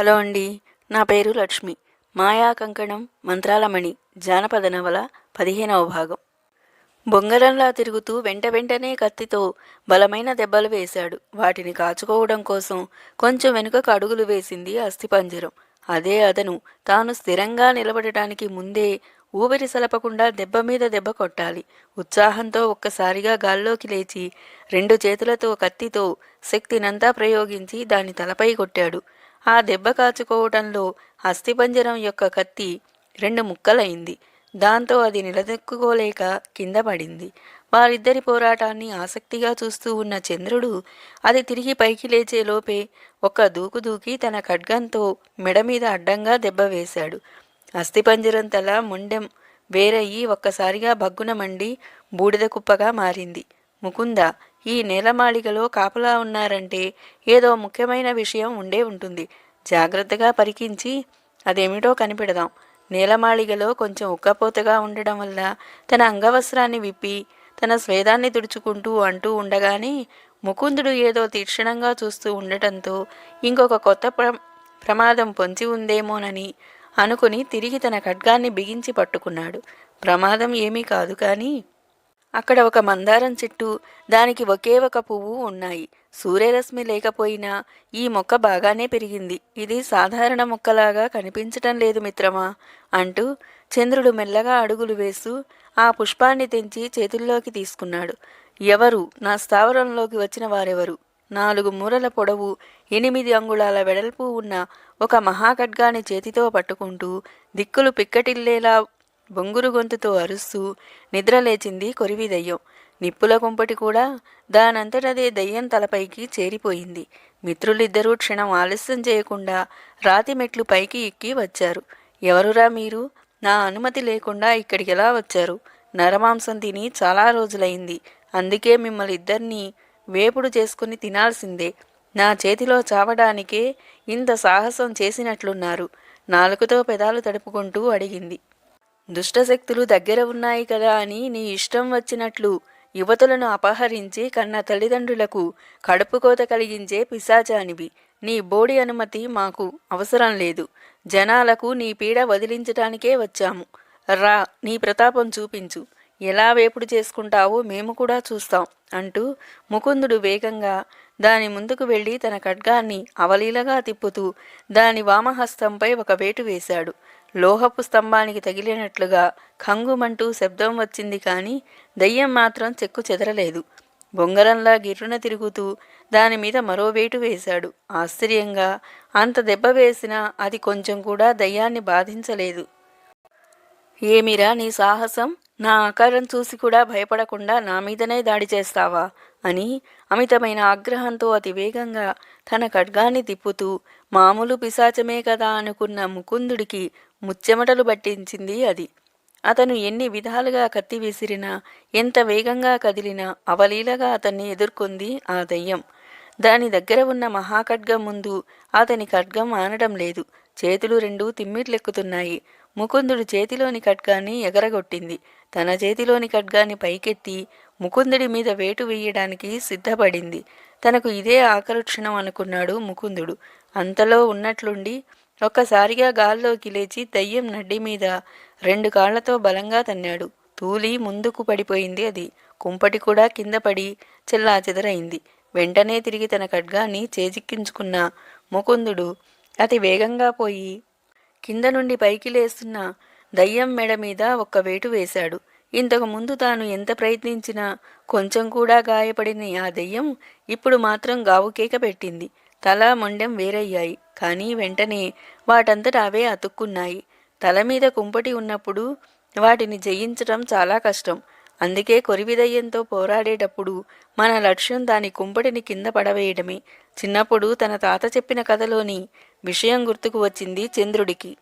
Hello అండి నా పేరు లక్ష్మి. మాయా కంకణం మంత్రాలమణి జానపద నవల పదిహేనవ భాగం. బొంగరంలా తిరుగుతూ వెంట వెంటనే కత్తితో బలమైన దెబ్బలు వేశాడు. వాటిని కాచుకోవడం కోసం కొంచెం వెనుకకు అడుగులు వేసింది అస్థిపంజరం. అదే అతను తాను స్థిరంగా నిలబడటానికి ముందే ఊపిరి సలపకుండా దెబ్బ మీద దెబ్బ కొట్టాలి. ఉత్సాహంతో ఒక్కసారిగా గాల్లోకి లేచి రెండు చేతులతో కత్తితో శక్తినంతా ప్రయోగించి దాని తలపై కొట్టాడు. ఆ దెబ్బ కాచుకోవటంలో అస్థిపంజరం యొక్క కత్తి రెండు ముక్కలైంది. దాంతో అది నిలదొక్కుకోలేక కింద పడింది. వారిద్దరి పోరాటాన్ని ఆసక్తిగా చూస్తూ ఉన్న చంద్రుడు అది తిరిగి పైకి లేచే లోపే ఒక దూకు దూకి తన ఖడ్గంతో మెడ మీద అడ్డంగా దెబ్బ వేశాడు. అస్థిపంజరం తల మొండెం వేరయ్యి ఒక్కసారిగా భగ్గున మండి బూడిద కుప్పగా మారింది. ముకుంద ఈ నేలమాళిగలో కాపలా ఉన్నారంటే ఏదో ముఖ్యమైన విషయం ఉండే ఉంటుంది. జాగ్రత్తగా పరికించి అదేమిటో కనిపెడదాం. నేలమాళిగలో కొంచెం ఉక్కపోతగా ఉండడం వల్ల తన అంగవస్త్రాన్ని విప్పి తన స్వేదాన్ని తుడుచుకుంటూ అంటూ ఉండగానే ముకుందుడు ఏదో తీక్షణంగా చూస్తూ ఉండటంతో ఇంకొక కొత్త ప్ర ప్రమాదం పొంచి ఉందేమోనని అనుకుని తిరిగి తన ఖడ్గాన్ని బిగించి పట్టుకున్నాడు. ప్రమాదం ఏమీ కాదు కానీ అక్కడ ఒక మందారం చెట్టు దానికి ఒకే ఒక పువ్వు ఉన్నాయి. సూర్యరశ్మి లేకపోయినా ఈ మొక్క బాగానే పెరిగింది. ఇది సాధారణ మొక్కలాగా కనిపించటం లేదు మిత్రమా? అంటూ చంద్రుడు మెల్లగా అడుగులు వేస్తూ ఆ పుష్పాన్ని తెంచి చేతుల్లోకి తీసుకున్నాడు. ఎవరు? నా స్థావరంలోకి వచ్చిన వారెవరు? నాలుగు మూరల పొడవు ఎనిమిది అంగుళాల వెడల్పు ఉన్న ఒక మహాఖడ్గాని చేతితో పట్టుకుంటూ దిక్కులు పిక్కటిల్లేలా బొంగురు గొంతుతో అరుస్తూ నిద్రలేచింది కొరివి దయ్యం. నిప్పుల కుంపటి కూడా దానంతటదే దయ్యం తలపైకి చేరిపోయింది. మిత్రులిద్దరూ క్షణం ఆలస్యం చేయకుండా రాతి మెట్లు పైకి ఎక్కి వచ్చారు. ఎవరురా మీరు? నా అనుమతి లేకుండా ఇక్కడికి ఎలా వచ్చారు? నరమాంసం తిని చాలా రోజులైంది. అందుకే మిమ్మల్ని ఇద్దరినీ వేపుడు చేసుకుని తినాల్సిందే. నా చేతిలో చావడానికే ఇంత సాహసం చేసినట్లున్నారు. నాలుగుతో పెదాలు తడుపుకుంటూ అడిగింది. దుష్టశక్తులు దగ్గర ఉన్నాయి కదా అని నీ ఇష్టం వచ్చినట్లు యువతులను అపహరించి కన్న తల్లిదండ్రులకు కడుపుకోత కలిగించే పిశాచానివి. నీ బోడి అనుమతి మాకు అవసరం లేదు. జనాలకు నీ పీడ వదిలించటానికే వచ్చాము. రా నీ ప్రతాపం చూపించు. ఎలా వేపుడు చేసుకుంటావో మేము కూడా చూస్తాం అంటూ ముకుందుడు వేగంగా దాని ముందుకు వెళ్ళి తన ఖడ్గాన్ని అవలీలగా తిప్పుతూ దాని వామహస్తంపై ఒక వేటు వేశాడు. లోహపు స్తంభానికి తగిలినట్లుగా ఖంగుమంటూ శబ్దం వచ్చింది కానీ దయ్యం మాత్రం చెక్కు చెదరలేదు. బొంగరంలా గిర్రున తిరుగుతూ దాని మీద మరో వేటు వేశాడు. ఆశ్చర్యంగా అంత దెబ్బ వేసినా అది కొంచెం కూడా దయ్యాన్ని బాధించలేదు. ఏమిరా నీ సాహసం? నా ఆకారం చూసి కూడా భయపడకుండా నా మీదనే దాడి చేస్తావా? అని అమితమైన ఆగ్రహంతో అతి వేగంగా తన ఖడ్గాన్ని తిప్పుతూ మామూలు పిశాచమే కదా అనుకున్న ముకుందుడికి ముచ్చెమటలు పట్టించింది అది. అతను ఎన్ని విధాలుగా కత్తి విసిరినా ఎంత వేగంగా కదిలినా అవలీలగా అతన్ని ఎదుర్కొంది ఆ దయ్యం. దాని దగ్గర ఉన్న మహాఖడ్గం ముందు అతని ఖడ్గం ఆనడం లేదు. చేతులు రెండు తిమ్మిట్లెక్కుతున్నాయి ముకుందుడు చేతిలోని ఖడ్గాన్ని ఎగరగొట్టింది. తన చేతిలోని ఖడ్గాన్ని పైకెత్తి ముకుందుడి మీద వేటు వేయడానికి సిద్ధపడింది. తనకు ఇదే ఆకలి క్షణం అనుకున్నాడు ముకుందుడు. అంతలో ఉన్నట్లుండి ఒక్కసారిగా గాల్లోకి లేచి దయ్యం నడ్డి మీద రెండు కాళ్ళతో బలంగా తన్నాడు. తూలి ముందుకు పడిపోయింది అది. కుంపటి కూడా కింద పడి చెల్లా చెదరైంది. వెంటనే తిరిగి తన ఖడ్గాన్ని చేజిక్కించుకున్న ముకుందుడు అతి వేగంగా పోయి కింద నుండి పైకి లేస్తున్న దయ్యం మెడ మీద ఒక్క వేటు వేశాడు. ఇంతకు ముందు తాను ఎంత ప్రయత్నించినా కొంచెం కూడా గాయపడిన ఆ దెయ్యం ఇప్పుడు మాత్రం గావుకేక పెట్టింది. తల మొండెం వేరయ్యాయి. కానీ వెంటనే వాటంతట అవే అతుక్కున్నాయి. తల మీద కుంపటి ఉన్నప్పుడు వాటిని జయించడం చాలా కష్టం. అందుకే కొరివిదయ్యంతో పోరాడేటప్పుడు మన లక్ష్యం దాని కుంపటిని కింద పడవేయడమే. చిన్నప్పుడు తన తాత చెప్పిన కథలోని విషయం గుర్తుకు వచ్చింది చంద్రుడికి.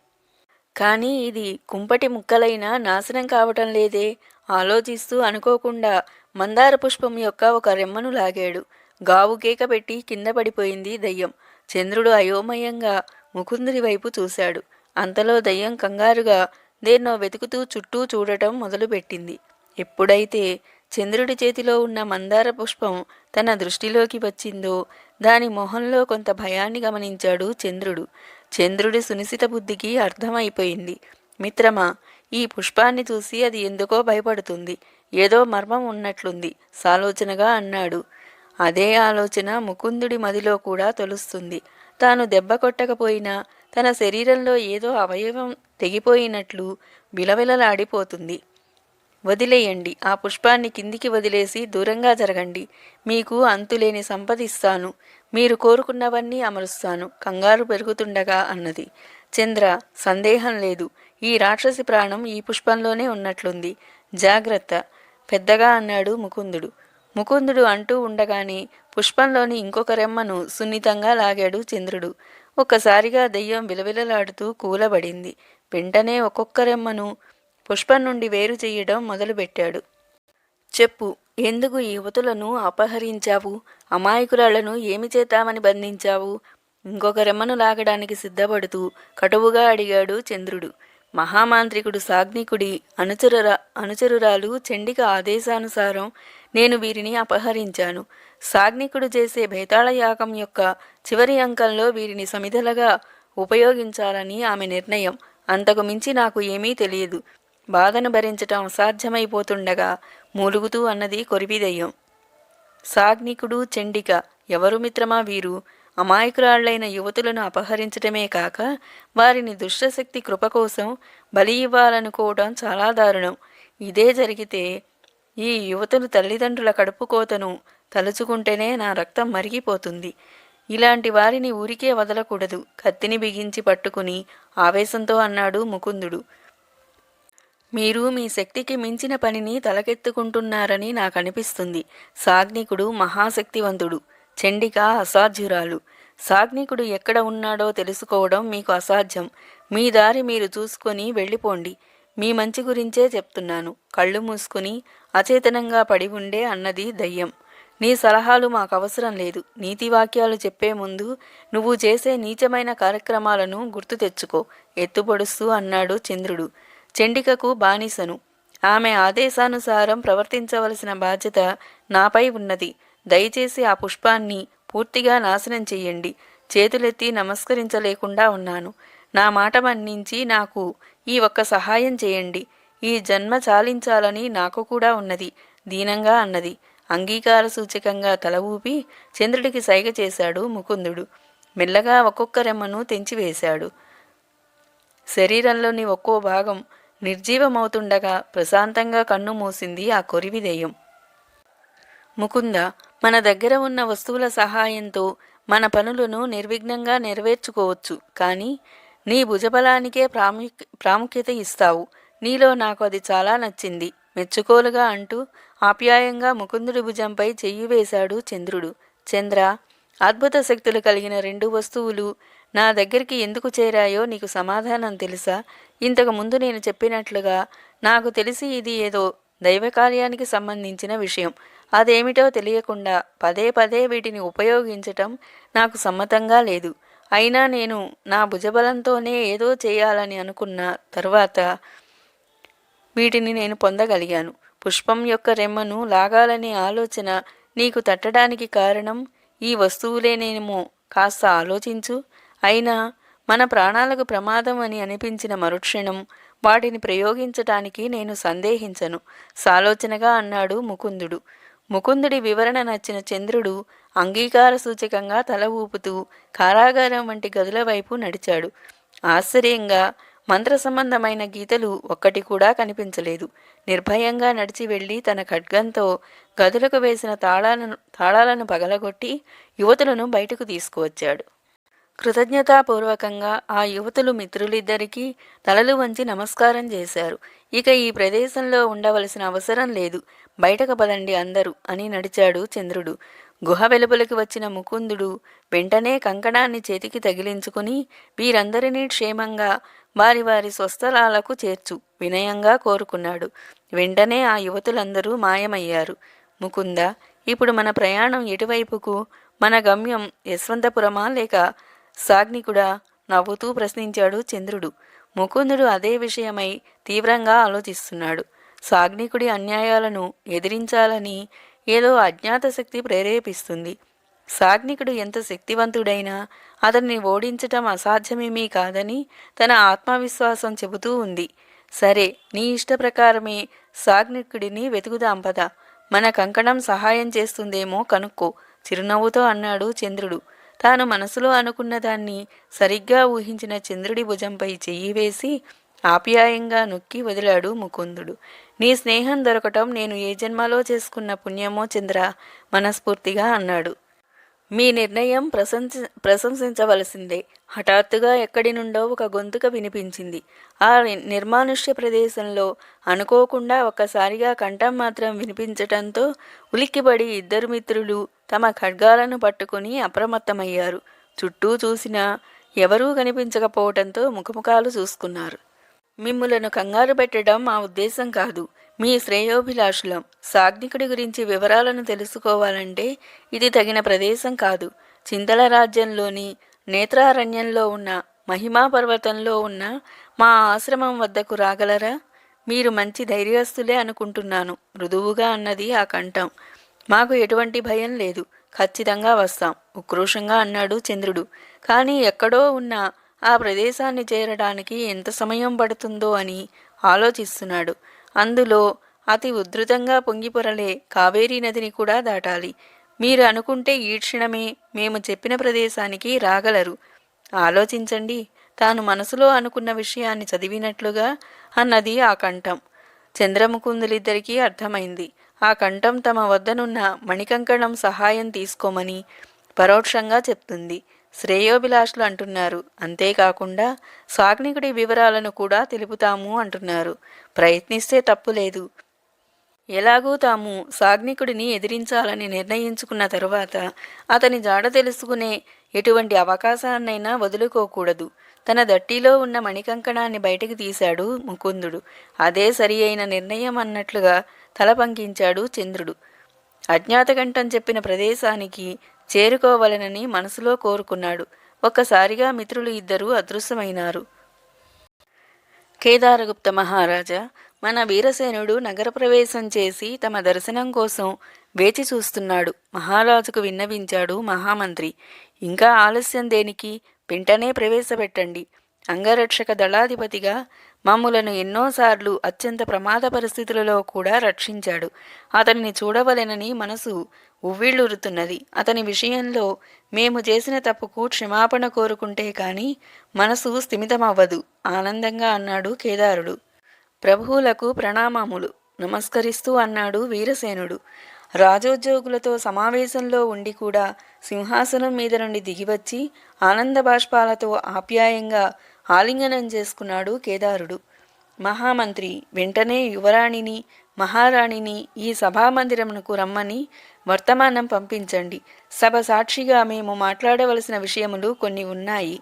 కానీ ఇది కుంపటి ముక్కలైనా నాశనం కావటం లేదే? ఆలోచిస్తూ అనుకోకుండా మందార పుష్పం యొక్క ఒక రెమ్మను లాగాడు. గావు కేక పెట్టి కింద పడిపోయింది దయ్యం. చంద్రుడు అయోమయంగా ముకుందుడి వైపు చూశాడు. అంతలో దయ్యం కంగారుగా దేన్నో వెతుకుతూ చుట్టూ చూడటం మొదలుపెట్టింది. ఎప్పుడైతే చంద్రుడి చేతిలో ఉన్న మందార పుష్పం తన దృష్టిలోకి వచ్చిందో దాని మొహంలో కొంత భయాన్ని గమనించాడు చంద్రుడు. చంద్రుడి సునిశిత బుద్ధికి అర్థమైపోయింది. మిత్రమా ఈ పుష్పాన్ని చూసి అది ఎందుకో భయపడుతుంది. ఏదో మర్మం ఉన్నట్లుంది సాలోచనగా అన్నాడు. అదే ఆలోచన ముకుందుడి మదిలో కూడా తొలుస్తుంది. తాను దెబ్బ కొట్టకపోయినా తన శరీరంలో ఏదో అవయవం తెగిపోయినట్లు విలవిలలాడిపోతుంది వదిలేయండి. ఆ పుష్పాన్ని కిందికి వదిలేసి దూరంగా జరగండి. మీకు అంతులేని సంపదిస్తాను మీరు కోరుకున్నవన్నీ అమరుస్తాను. కంగారు పెరుగుతుండగా అన్నది. చంద్ర సందేహం లేదు. ఈ రాక్షసి ప్రాణం ఈ పుష్పంలోనే ఉన్నట్లుంది. జాగ్రత్త. పెద్దగా అన్నాడు ముకుందుడు. ముకుందుడు అంటూ ఉండగానే పుష్పంలోని ఇంకొక రెమ్మను సున్నితంగా లాగాడు చంద్రుడు. ఒక్కసారిగా దెయ్యం విలవిలలాడుతూ కూలబడింది. వెంటనే ఒక్కొక్క రెమ్మను పుష్పం నుండి వేరు చేయడం మొదలుపెట్టాడు. చెప్పు ఎందుకు ఈ యువతులను అపహరించావు? అమాయకురాలను ఏమి చేద్దామని బంధించావు? ఇంకొక రెమ్మను లాగడానికి సిద్ధపడుతూ కటువుగా అడిగాడు చంద్రుడు. మహామాంత్రికుడు సాగ్నికుడి అనుచరురా అనుచరురాలు చండిక ఆదేశానుసారం నేను వీరిని అపహరించాను. సాగ్నికుడు చేసే భేతాళ యాగం యొక్క చివరి అంకంలో వీరిని సమిధలుగా ఉపయోగించాలని ఆమె నిర్ణయం. అంతకు మించి నాకు ఏమీ తెలియదు. బాధను భరించటం అసాధ్యమైపోతుండగా మూలుగుతూ అన్నది కొరివిదయ్యం. సాగ్నికుడు చండిక ఎవరు మిత్రమా వీరు? అమాయకురాళ్ళైన యువతులను అపహరించటమే కాక వారిని దుష్టశక్తి కృప కోసం బలి ఇవ్వాలనుకోవడం చాలా దారుణం. ఇదే జరిగితే ఈ యువతను తల్లిదండ్రుల కడుపు కోతను తలుచుకుంటేనే నా రక్తం మరిగిపోతుంది. ఇలాంటి వారిని ఊరికే వదలకూడదు. కత్తిని బిగించి పట్టుకుని ఆవేశంతో అన్నాడు ముకుందుడు. మీరు మీ శక్తికి మించిన పనిని తలకెత్తుకుంటున్నారని నాకు అనిపిస్తుంది సాగ్నికుడు మహాశక్తివంతుడు. చండిక అసాధ్యురాలు. సాగ్నికుడు ఎక్కడ ఉన్నాడో తెలుసుకోవడం మీకు అసాధ్యం. మీ దారి మీరు చూసుకొని వెళ్ళిపోండి. మీ మంచి గురించే చెప్తున్నాను. కళ్ళు మూసుకుని అచేతనంగా పడి ఉండే అన్నది దయ్యం. నీ సలహాలు మాకు అవసరం లేదు. నీతి వాక్యాలు చెప్పే ముందు నువ్వు చేసే నీచమైన కార్యక్రమాలను గుర్తు తెచ్చుకో. ఎత్తుపొడుస్తూ అన్నాడు చంద్రుడు. చండికకు బానిసను. ఆమె ఆదేశానుసారం ప్రవర్తించవలసిన బాధ్యత నాపై ఉన్నది. దయచేసి ఆ పుష్పాన్ని పూర్తిగా నాశనం చెయ్యండి. చేతులెత్తి నమస్కరించలేకుండా ఉన్నాను. నా మాట మన్నించి నాకు ఈ ఒక్క సహాయం చేయండి. ఈ జన్మ చాలించాలని నాకు కూడా ఉన్నది దీనంగా అన్నది. అంగీకార సూచకంగా తల ఊపి చంద్రుడికి సైగ చేశాడు ముకుందుడు. మెల్లగా ఒక్కొక్క రెమ్మను తెంచివేశాడు. శరీరంలోని ఒక్కో భాగం నిర్జీవమవుతుండగా ప్రశాంతంగా కన్ను మూసింది ఆ కొరివి ముకుంద మన దగ్గర ఉన్న వస్తువుల సహాయంతో మన పనులను నిర్విఘ్నంగా నెరవేర్చుకోవచ్చు. కానీ నీ భుజబలానికే ప్రాముఖ్య ప్రాముఖ్యత ఇస్తావు. నీలో నాకు అది చాలా నచ్చింది. మెచ్చుకోలుగా అంటూ ఆప్యాయంగా ముకుందుడి భుజంపై చెయ్యి వేశాడు చంద్రుడు. చంద్ర అద్భుత శక్తులు కలిగిన రెండు వస్తువులు నా దగ్గరికి ఎందుకు చేరాయో నీకు సమాధానం తెలుసా? ఇంతకు ముందు నేను చెప్పినట్లుగా నాకు తెలిసి ఇది ఏదో దైవ కార్యానికి సంబంధించిన విషయం. అదేమిటో తెలియకుండా పదే పదే వీటిని ఉపయోగించటం నాకు సమ్మతంగా లేదు. అయినా నేను నా భుజబలంతోనే ఏదో చేయాలని అనుకున్న తర్వాత వీటిని నేను పొందగలిగాను. పుష్పం యొక్క రెమ్మను లాగాలనే ఆలోచన నీకు తట్టడానికి కారణం ఈ వస్తువులేనేమో కాస్త ఆలోచించు. అయినా మన ప్రాణాలకు ప్రమాదం అని అనిపించిన మరుక్షణం వాటిని ప్రయోగించటానికి నేను సందేహించను. సాలోచనగా అన్నాడు ముకుందుడు. ముకుందుడి వివరణ నచ్చిన చంద్రుడు అంగీకార సూచకంగా తల ఊపుతూ కారాగారం వంటి గదుల వైపు నడిచాడు. ఆశ్చర్యంగా మంత్ర సంబంధమైన గీతలు ఒక్కటి కూడా కనిపించలేదు. నిర్భయంగా నడిచి వెళ్ళి తన ఖడ్గంతో గదులకు వేసిన తాళాలను తాళాలను పగలగొట్టి యువతులను బయటకు తీసుకువచ్చాడు. కృతజ్ఞతాపూర్వకంగా ఆ యువతులు మిత్రులిద్దరికీ తలలు వంచి నమస్కారం చేశారు. ఇక ఈ ప్రదేశంలో ఉండవలసిన అవసరం లేదు. బయటకు పదండి అందరూ అని నడిచాడు చంద్రుడు. గుహ వెలుపలికి వచ్చిన ముకుందుడు వెంటనే కంకణాన్ని చేతికి తగిలించుకుని వీరందరినీ క్షేమంగా వారి వారి స్వస్థలాలకు చేర్చు వినయంగా కోరుకున్నాడు. వెంటనే ఆ యువతులందరూ మాయమయ్యారు. ముకుంద ఇప్పుడు మన ప్రయాణం ఎటువైపుకు? మన గమ్యం యశ్వంతపురమా లేక సాగ్నికుడా నవ్వుతూ ప్రశ్నించాడు చంద్రుడు. ముకుందుడు అదే విషయమై తీవ్రంగా ఆలోచిస్తున్నాడు. సాగ్నికుడి అన్యాయాలను ఎదిరించాలని ఏదో అజ్ఞాత శక్తి ప్రేరేపిస్తుంది. సాగ్నికుడు ఎంత శక్తివంతుడైనా అతన్ని ఓడించటం అసాధ్యమేమీ కాదని తన ఆత్మవిశ్వాసం చెబుతూ ఉంది. సరే నీ ఇష్ట ప్రకారమే సాగ్నికుడిని వెతుకుదాం పద. మన కంకణం సహాయం చేస్తుందేమో కనుక్కో చిరునవ్వుతో అన్నాడు చంద్రుడు. తాను మనసులో అనుకున్న దాన్ని సరిగ్గా ఊహించిన చంద్రుడి భుజంపై చెయ్యి వేసి ఆప్యాయంగా నొక్కి వదిలాడు ముకుందుడు. నీ స్నేహం దొరకటం నేను ఏ జన్మలో చేసుకున్న పుణ్యమో చంద్ర మనస్ఫూర్తిగా అన్నాడు. మీ నిర్ణయం ప్రశంసి ప్రశంసించవలసిందే. హఠాత్తుగా ఎక్కడి నుండో ఒక గొంతుక వినిపించింది. ఆ నిర్మానుష్య ప్రదేశంలో అనుకోకుండా ఒక్కసారిగా కంఠం మాత్రం వినిపించటంతో ఉలిక్కిపడి ఇద్దరు మిత్రులు తమ ఖడ్గాలను పట్టుకుని అప్రమత్తమయ్యారు. చుట్టూ చూసినా ఎవరూ కనిపించకపోవటంతో ముఖముఖాలు చూసుకున్నారు. మిమ్ములను కంగారు పెట్టడం మా ఉద్దేశం కాదు. మీ శ్రేయోభిలాషులం సాగ్నికుడి గురించి వివరాలను తెలుసుకోవాలంటే ఇది తగిన ప్రదేశం కాదు. చింతల రాజ్యంలోని నేత్రారణ్యంలో ఉన్న మహిమా పర్వతంలో ఉన్న మా ఆశ్రమం వద్దకు రాగలరా? మీరు మంచి ధైర్యస్తులే అనుకుంటున్నాను. మృదువుగా అన్నది ఆ కంఠం. మాకు ఎటువంటి భయం లేదు. ఖచ్చితంగా వస్తాం. ఉక్రోషంగా అన్నాడు చంద్రుడు. కానీ ఎక్కడో ఉన్న ఆ ప్రదేశాన్ని చేరడానికి ఎంత సమయం పడుతుందో అని ఆలోచిస్తున్నాడు. అందులో అతి ఉధృతంగా పొంగిపొరలే కావేరీ నదిని కూడా దాటాలి. మీరు అనుకుంటే ఈ క్షణమే మేము చెప్పిన ప్రదేశానికి రాగలరు. ఆలోచించండి తాను మనసులో అనుకున్న విషయాన్ని చదివినట్లుగా అన్నది ఆ కంఠం. చంద్రముకుందులిద్దరికీ అర్థమైంది. ఆ కంఠం తమ వద్దనున్న మణికంకణం సహాయం తీసుకోమని పరోక్షంగా చెప్తుంది. శ్రేయోభిలాషులు అంటున్నారు. అంతేకాకుండా సాగ్నికుడి వివరాలను కూడా తెలుపుతాము అంటున్నారు. ప్రయత్నిస్తే తప్పులేదు ఎలాగూ తాము సాగ్నికుడిని ఎదిరించాలని నిర్ణయించుకున్న తరువాత అతని జాడ తెలుసుకునే ఎటువంటి అవకాశాన్నైనా వదులుకోకూడదు. తన దట్టిలో ఉన్న మణికంకణాన్ని బయటకు తీశాడు ముకుందుడు. అదే సరి అయిన నిర్ణయం అన్నట్లుగా తల పంకించాడు చంద్రుడు. అజ్ఞాతకంఠం చెప్పిన ప్రదేశానికి చేరుకోవలనని మనసులో కోరుకున్నాడు. ఒక్కసారిగా మిత్రులు ఇద్దరూ అదృశ్యమైనారు. కేదారగుప్త మహారాజా మన వీరసేనుడు నగర ప్రవేశం చేసి తమ దర్శనం కోసం వేచి చూస్తున్నాడు. మహారాజుకు విన్నవించాడు మహామంత్రి ఇంకా ఆలస్యం దేనికి? వెంటనే ప్రవేశపెట్టండి. అంగరక్షక దళాధిపతిగా మమ్ములను ఎన్నోసార్లు అత్యంత ప్రమాద పరిస్థితులలో కూడా రక్షించాడు. అతనిని చూడవలెనని మనసు ఉవ్విళ్ళూరుతున్నది. అతని విషయంలో మేము చేసిన తప్పుకు క్షమాపణ కోరుకుంటే కాని మనసు స్థిమితమవ్వదు ఆనందంగా అన్నాడు కేదారుడు. ప్రభువులకు ప్రణామములు. నమస్కరిస్తూ అన్నాడు వీరసేనుడు. రాజోద్యోగులతో సమావేశంలో ఉండి కూడా సింహాసనం మీద నుండి దిగివచ్చి ఆనంద బాష్పాలతో ఆప్యాయంగా ఆలింగనం చేసుకున్నాడు కేదారుడు. మహామంత్రి వెంటనే యువరాణిని మహారాణిని ఈ సభామందిరమునకు రమ్మని వర్తమానం పంపించండి. సభ సాక్షిగా మేము మాట్లాడవలసిన విషయములు కొన్ని ఉన్నాయి.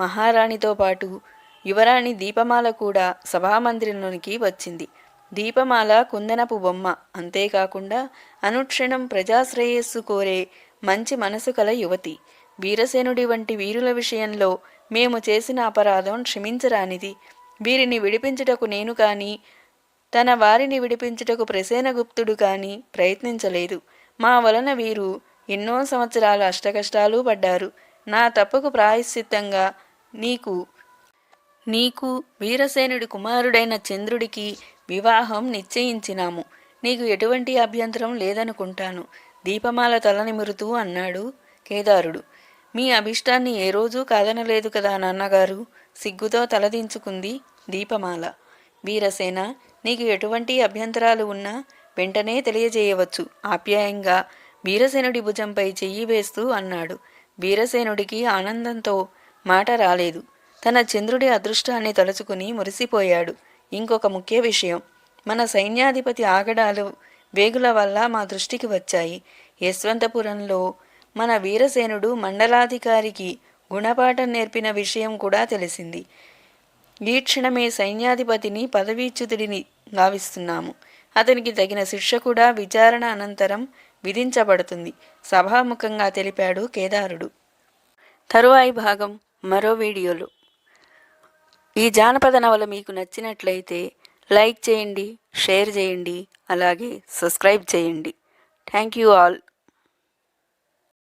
మహారాణితో పాటు యువరాణి దీపమాల కూడా సభామందిరంలోనికి వచ్చింది. దీపమాల కుందనపు బొమ్మ అంతేకాకుండా అనుక్షణం ప్రజాశ్రేయస్సు కోరే మంచి మనసు కల యువతి. వీరసేనుడి వంటి వీరుల విషయంలో మేము చేసిన అపరాధం క్షమించరానిది. వీరిని విడిపించుటకు నేను కానీ తన వారిని విడిపించుటకు ప్రసేనగుప్తుడు కానీ ప్రయత్నించలేదు. మా వలన వీరు ఎన్నో సంవత్సరాలు అష్టకష్టాలు పడ్డారు. నా తప్పుకు ప్రాయశ్చిత్తంగా నీకు నీకు వీరసేనుడి కుమారుడైన చంద్రుడికి వివాహం నిశ్చయించినాము. నీకు ఎటువంటి అభ్యంతరం లేదనుకుంటాను. దీపమాల తలనిమురుతూ అన్నాడు కేదారుడు. మీ అభిష్టాన్ని ఏ రోజూ కాదనలేదు కదా నాన్నగారు? సిగ్గుతో తలదించుకుంది దీపమాల. వీరసేన నీకు ఎటువంటి అభ్యంతరాలు ఉన్నా వెంటనే తెలియజేయవచ్చు. ఆప్యాయంగా వీరసేనుడి భుజంపై చెయ్యి వేస్తూ అన్నాడు. వీరసేనుడికి ఆనందంతో మాట రాలేదు. తన చంద్రుడి అదృష్టాన్ని తలుచుకుని మురిసిపోయాడు. ఇంకొక ముఖ్య విషయం మన సైన్యాధిపతి ఆగడాలు వేగుల వల్ల మా దృష్టికి వచ్చాయి. యశ్వంతపురంలో మన వీరసేనుడు మండలాధికారికి గుణపాఠం నేర్పిన విషయం కూడా తెలిసింది. ఈ క్షణమే సైన్యాధిపతిని పదవీచ్యుతుడిని భావిస్తున్నాము అతనికి తగిన శిక్ష కూడా విచారణ అనంతరం విధించబడుతుంది. సభాముఖంగా తెలిపాడు కేదారుడు. తరువాయి భాగం మరో వీడియోలో. ఈ జానపద నవల మీకు నచ్చినట్లయితే లైక్ చేయండి షేర్ చేయండి అలాగే సబ్స్క్రైబ్ చేయండి. Thank you all.